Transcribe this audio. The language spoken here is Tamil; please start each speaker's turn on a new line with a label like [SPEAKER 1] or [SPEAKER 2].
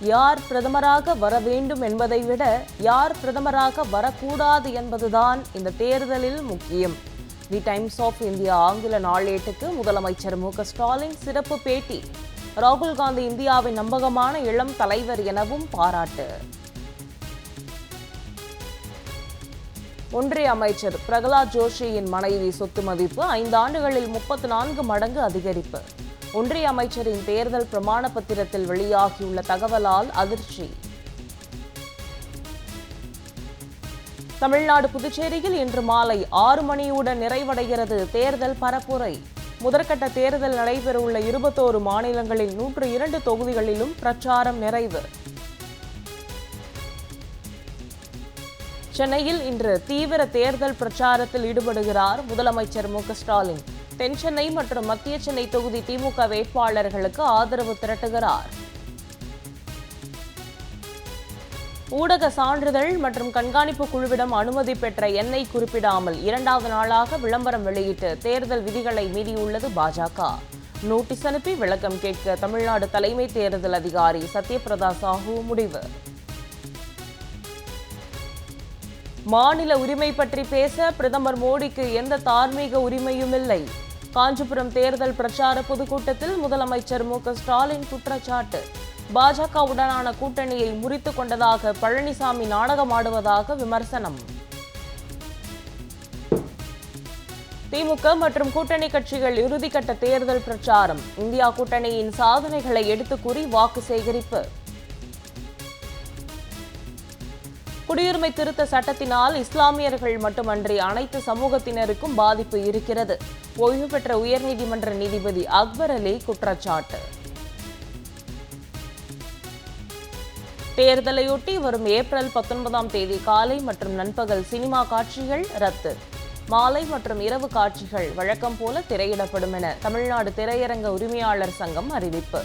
[SPEAKER 1] யார் பிரதமராக வர வேண்டும் என்பதை விட யார் பிரதமராக வரக்கூடாது என்பதுதான் இந்த தேர்தலில் முக்கியம். தி டைம்ஸ் ஆஃப் இந்தியா ஆங்கில நாளேட்டுக்கு முதலமைச்சர் மு ஸ்டாலின் சிறப்பு பேட்டி. ராகுல் காந்தி இந்தியாவின் நம்பகமான இளம் தலைவர் எனவும் பாராட்டு. ஒன்றிய அமைச்சர் பிரகலாத் ஜோஷியின் மனைவி சொத்து மதிப்பு ஐந்து ஆண்டுகளில் முப்பத்து நான்கு மடங்கு அதிகரிப்பு. ஒன்றிய அமைச்சரின் தேர்தல் பிரமாண பத்திரத்தில் வெளியாகியுள்ள தகவலால் அதிர்ச்சி. தமிழ்நாடு புதுச்சேரியில் இன்று மாலை ஆறு மணியுடன் நிறைவடைகிறது தேர்தல் பரப்புரை. முதற்கட்ட தேர்தல் நடைபெறவுள்ள இருபத்தோரு மாநிலங்களில் நூற்று இரண்டு தொகுதிகளிலும் பிரச்சாரம் நிறைவு. சென்னையில் இன்று தீவிர தேர்தல் பிரச்சாரத்தில் ஈடுபடுகிறார் முதலமைச்சர் மு ஸ்டாலின். தென்சென்னை மற்றும் மத்திய சென்னை தொகுதி திமுக வேட்பாளர்களுக்கு ஆதரவு திரட்டுகிறார். ஊடக சான்றிதழ் மற்றும் கண்காணிப்பு குழுவிடம் அனுமதி பெற்ற எண்ணை குறிப்பிடாமல் இரண்டாவது நாளாக விளம்பரம் வெளியிட்டு தேர்தல் விதிகளை மீறியுள்ளது பாஜக. நோட்டீஸ் அனுப்பி விளக்கம் கேட்க தமிழ்நாடு தலைமை தேர்தல் அதிகாரி சத்யபிரதா சாஹூ முடிவு. மாநில உரிமை பற்றி பேச பிரதமர் மோடிக்கு எந்த தார்மீக உரிமையும் இல்லை. காஞ்சிபுரம் தேர்தல் பிரச்சார பொதுக்கூட்டத்தில் முதலமைச்சர் மு ஸ்டாலின் குற்றச்சாட்டு. பாஜகவுடனான கூட்டணியை முறித்துக் கொண்டதாக பழனிசாமி நாடகமாடுவதாக விமர்சனம். திமுக மற்றும் கூட்டணி கட்சிகள் இறுதிக்கட்ட தேர்தல் பிரச்சாரம். இந்தியா கூட்டணியின் சாதனைகளை எடுத்துக் கூறி வாக்கு சேகரிப்பு. குடியுரிமை திருத்த சட்டத்தினால் இஸ்லாமியர்கள் மட்டுமன்றி அனைத்து சமூகத்தினருக்கும் பாதிப்பு இருக்கிறது. ஓய்வு பெற்ற உயர்நீதிமன்ற நீதிபதி அக்பர் அலி குற்றச்சாட்டு. தேர்தலையொட்டி வரும் ஏப்ரல் பத்தொன்பதாம் தேதி காலை மற்றும் நண்பகல் சினிமா காட்சிகள் ரத்து. மாலை மற்றும் இரவு காட்சிகள் வழக்கம் போல திரையிடப்படும் என தமிழ்நாடு திரையரங்க உரிமையாளர் சங்கம் அறிவிப்பு.